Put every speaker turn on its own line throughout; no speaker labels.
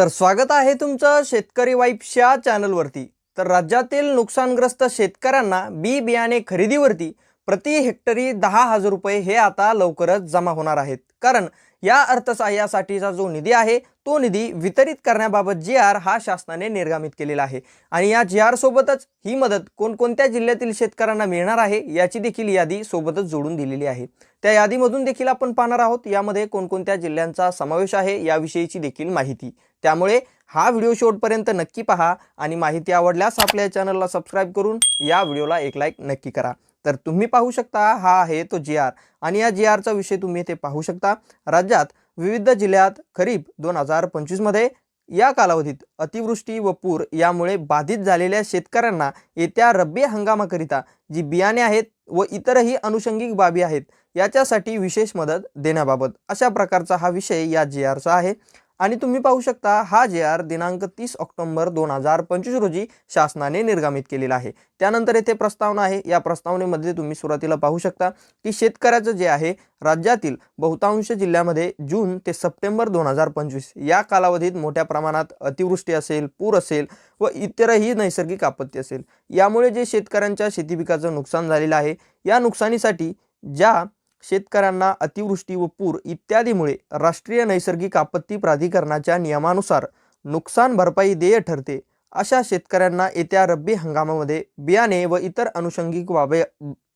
तर स्वागत आहे तुमचं शेतकरी वाईफच्या चॅनलवरती. तर राज्यातील नुकसानग्रस्त शेतकऱ्यांना बी बियाणे खरेदीवरती प्रति हेक्टरी दहा हजार रुपये हे आता लवकरच जमा होणार आहेत. कारण या अर्थसहाय्यासाठीचा जो निधी आहे तो निधी वितरित करण्याबाबत जी आर हा शासनाने निर्गमित केलेला आहे. आणि या जी आर सोबतच ही मदत कोणकोणत्या जिल्ह्यातील शेतकऱ्यांना मिळणार आहे याची देखील यादी सोबतच जोडून दिलेली आहे. त्या यादीमधून देखील आपण पाहणार आहोत. यामध्ये कोणकोणत्या जिल्ह्यांचा समावेश आहे याविषयीची देखील माहिती. त्यामुळे हा व्हिडिओ शेवटपर्यंत नक्की पहा आणि माहिती आवडल्यास आपल्या चॅनलला सबस्क्राईब करून या व्हिडिओला एक लाईक नक्की करा. तर तुम्ही पाहू शकता हा आहे तो जी आर आणि या जी आरचा विषय तुम्ही इथे पाहू शकता. राज्यात विविध जिल्ह्यात खरीप दोन हजार पंचवीसमध्ये या कालावधीत अतिवृष्टी व पूर यामुळे बाधित झालेल्या शेतकऱ्यांना येत्या रब्बी हंगामाकरिता जी बियाणे आहेत व इतरही अनुषंगिक बाबी आहेत याच्यासाठी विशेष मदत देण्याबाबत अशा प्रकारचा हा विषय या जी आरचा आहे. आणि तुम्ही पाहू शकता हा जे आर दिनांक तीस ऑक्टोंबर दोन हजार पंचवीस रोजी शासनाने निर्गमित केलेला आहे. त्यानंतर येथे प्रस्तावना आहे. या प्रस्तावनेमध्ये तुम्ही सुरुवातीला पाहू शकता की शेतकऱ्याचं जे आहे राज्यातील बहुतांश जिल्ह्यामध्ये जून ते सप्टेंबर दोन हजार पंचवीस या कालावधीत मोठ्या प्रमाणात अतिवृष्टी असेल पूर असेल व इतरही नैसर्गिक आपत्ती असेल. यामुळे जे शेतकऱ्यांच्या शेती पिकाचं नुकसान झालेलं आहे या नुकसानीसाठी ज्या शेतकऱ्यांना अतिवृष्टी व पूर इत्यादीमुळे राष्ट्रीय नैसर्गिक आपत्ती प्राधिकरणाच्या नियमानुसार नुकसान भरपाई देय ठरते. अशा शेतकऱ्यांना येत्या रब्बी हंगामामध्ये बियाणे व इतर अनुषंगिक बाबे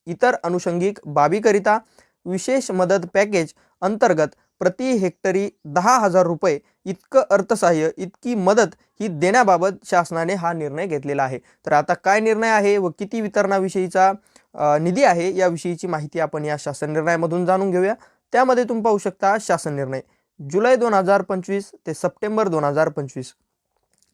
इतर अनुषंगिक बाबीकरिता विशेष मदत पॅकेज अंतर्गत प्रति हेक्टरी दहा हजार रुपये इतकं अर्थसहाय्य इतकी मदत ही देण्याबाबत शासनाने हा निर्णय घेतलेला आहे. तर आता काय निर्णय आहे व किती वितरणाविषयीचा निधी आहे. याविषयीची माहिती आपण या शासन निर्णयामधून जाणून घेऊया. त्यामध्ये तुम्ही पाहू शकता शासन निर्णय. जुलै दोन हजार पंचवीस ते सप्टेंबर दोन हजार पंचवीस.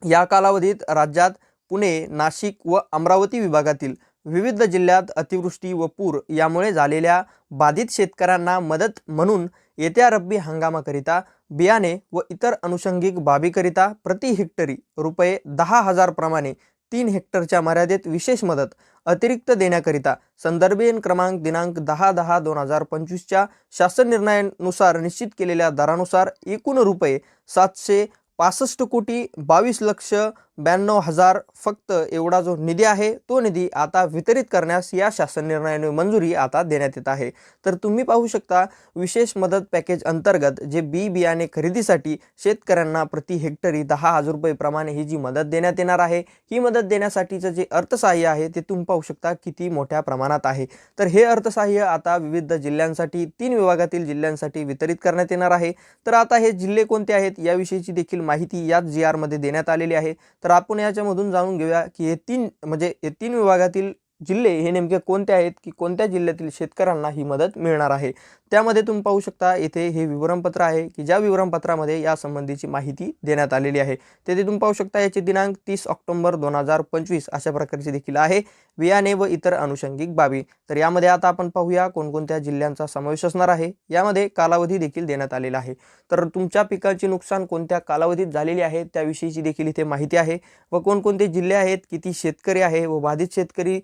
या कालावधीत राज्यात पुणे नाशिक व अमरावती विभागातील विविध जिल्ह्यात अतिवृष्टी व पूर यामुळे झालेल्या बाधित शेतकऱ्यांना मदत म्हणून येत्या रब्बी हंगामाकरिता बियाणे व इतर अनुषंगिक बाबीकरिता प्रति हेक्टरी रुपये दहा हजारप्रमाणे तीन हेक्टरच्या मर्यादेत विशेष मदत अतिरिक्त देण्याकरिता संदर्भीय क्रमांक दिनांक दहा दहा दोन हजार पंचवीसच्या शासन निर्णयानुसार निश्चित केलेल्या दरानुसार एकूण रुपये सातशे पासष्ट कोटी बावीस लक्ष ब्याण्णव हजार फक्त एवढा जो निधी आहे तो निधी आता वितरित करण्यास या शासन निर्णयाने मंजुरी आता देण्यात येत आहे. तर तुम्ही पाहू शकता विशेष मदत पॅकेज अंतर्गत जे बी बियाणे खरेदीसाठी शेतकऱ्यांना प्रति हेक्टरी दहा हजार रुपये प्रमाणे ही जी मदत देण्यात येणार आहे ही मदत देण्यासाठीचं जे अर्थसहाय्य आहे ते तुम्ही पाहू शकता किती मोठ्या प्रमाणात आहे. तर हे अर्थसहाय्य आता विविध जिल्ह्यांसाठी तीन विभागातील जिल्ह्यांसाठी वितरित करण्यात येणार आहे. तर आता हे जिल्हे कोणते आहेत याविषयीची देखील माहिती याच जी आरमध्ये देण्यात आलेली आहे. तर आपण याच्यामधून जाणून घेऊया की हे तीन म्हणजे हे तीन विभागातील जिल्हे हे नेमके कोणते आहेत की कोणत्या जिल्ह्यातील शेतकऱ्यांना ही मदत मिळणार आहे? त्यामध्ये तुम्ही पाहू शकता येथे हे विवरणपत्र आहे की ज्या विवरणपत्रामध्ये या संबंधीची माहिती देण्यात आलेली आहे. तेथे तुम्ही पाहू शकता याचे दिनांक तीस ऑक्टोंबर दोन हजार पंचवीस अशा प्रकारचे देखील आहे. बियाणे व इतर अनुषंगिक बाबी. तर यामध्ये आता आपण पाहूया कोणकोणत्या जिल्ह्यांचा समावेश असणार आहे. यामध्ये कालावधी देखील देण्यात आलेला आहे. तर तुमच्या पिकांचे नुकसान कोणत्या कालावधीत झालेली आहे त्याविषयीची देखील इथे माहिती आहे व कोणकोणते जिल्हे आहेत किती शेतकरी आहे व बाधित शेतकरी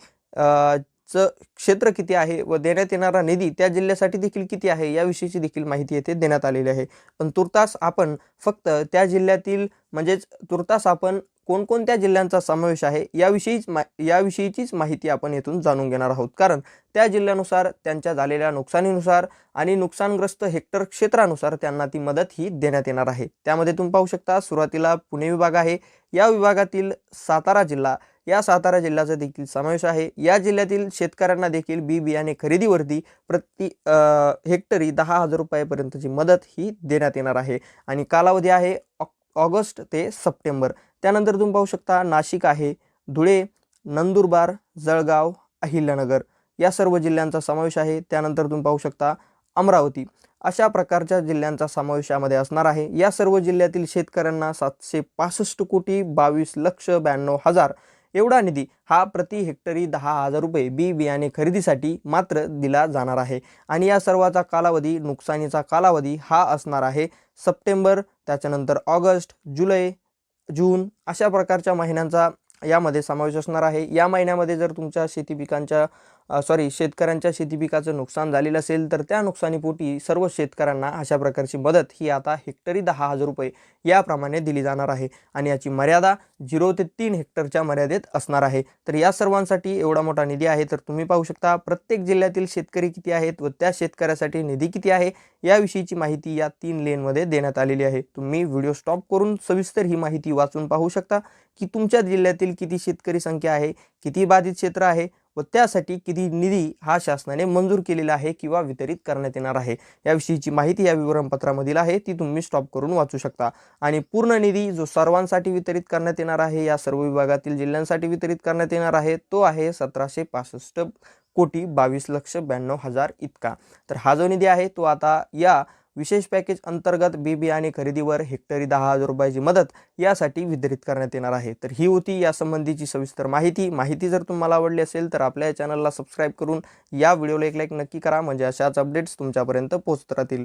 चं क्षेत्र किती आहे व देण्यात येणारा निधी त्या जिल्ह्यासाठी देखील किती आहे याविषयीची देखील माहिती येथे देण्यात आलेली आहे. पण तुर्तास आपण फक्त त्या जिल्ह्यातील म्हणजेच तुर्तास आपण कोणकोणत्या जिल्ह्यांचा समावेश आहे याविषयीच मा याविषयीचीच माहिती आपण येथून जाणून घेणार आहोत. कारण त्या जिल्ह्यानुसार त्यांच्या झालेल्या नुकसानीनुसार आणि नुकसानग्रस्त हेक्टर क्षेत्रानुसार त्यांना ती मदत ही देण्यात येणार आहे. त्यामध्ये तुम्ही पाहू शकता सुरुवातीला पुणे विभाग आहे. या विभागातील सातारा जिल्हा या सातारा जिल्ह्याचा देखील समावेश आहे. या जिल्ह्यातील शेतकऱ्यांना देखील बी बियाणे खरेदीवरती प्रति हेक्टरी दहा हजार रुपयापर्यंतची मदत ही देण्यात येणार आहे. आणि कालावधी आहे ऑक ऑगस्ट ते सप्टेंबर. त्यानंतर तुम्ही पाहू शकता नाशिक आहे धुळे नंदुरबार जळगाव अहिल्यानगर. या सर्व जिल्ह्यांचा समावेश आहे. त्यानंतर तुम्ही पाहू शकता अमरावती. अशा प्रकारच्या जिल्ह्यांचा समावेश यामध्ये असणार आहे. या सर्व जिल्ह्यातील शेतकऱ्यांना सातशे पासष्ट कोटी बावीस लक्ष ब्याण्णव हजार एवढा निधी हा प्रति हेक्टरी दहा हजार रुपये बी बियाणे खरेदीसाठी मात्र दिला जाणार आहे. आणि या सर्वाचा कालावधी नुकसानीचा कालावधी हा असणार आहे. सप्टेंबर त्याच्यानंतर ऑगस्ट जुलै जून अशा प्रकारच्या महिन्यांचा यामध्ये समावेश असणार आहे. या महिन्यामध्ये जर तुमच्या शेती पिकांच्या सॉरी शेतकऱ्यांच्या शेती पिकाचं नुकसान झालेलं असेल तर त्या नुकसानीपोटी सर्व शेतकऱ्यांना अशा प्रकारची मदत ही आता हेक्टरी दहा हजार रुपये याप्रमाणे दिली जाणार आहे आणि याची मर्यादा झिरो ते तीन हेक्टरच्या मर्यादेत असणार आहे. तर या सर्वांसाठी एवढा मोठा निधी आहे तर तुम्ही पाहू शकता प्रत्येक जिल्ह्यातील शेतकरी किती आहेत व त्या शेतकऱ्यासाठी निधी किती आहे याविषयीची माहिती या तीन लेनमध्ये देण्यात आलेली आहे. तुम्ही व्हिडिओ स्टॉप करून सविस्तर ही माहिती वाचून पाहू शकता की तुमच्या जिल्ह्यातील किती शेतकरी संख्या आहे किती बाधित क्षेत्र आहे व त्यासाठी किती निधी हा शासनाने मंजूर केलेला आहे किंवा वितरित करण्यात येणार आहे. याविषयीची माहिती या विवरणपत्रामधील आहे ती तुम्ही स्टॉप करून वाचू शकता. आणि पूर्ण निधी जो सर्वांसाठी वितरित करण्यात येणार आहे या सर्व विभागातील जिल्ह्यांसाठी वितरित करण्यात येणार आहे तो आहे सतराशे पासष्ट कोटी बावीस लक्ष ब्याण्णव हजार इतका. तर हा जो निधी आहे तो आता या विशेष पॅकेज अंतर्गत बी बियाणे खरेदीवर हेक्टरी दहा हजार रुपयाची मदत यासाठी वितरित करण्यात येणार आहे. तर ही होती या संबंधीची सविस्तर माहिती. माहिती जर तुम्हाला आवडली असेल तर आपल्या चॅनलला सबस्क्राईब करून या व्हिडिओला एक लाईक नक्की करा. म्हणजे अशाच अपडेट्स तुमच्यापर्यंत पोहोचत राहतील.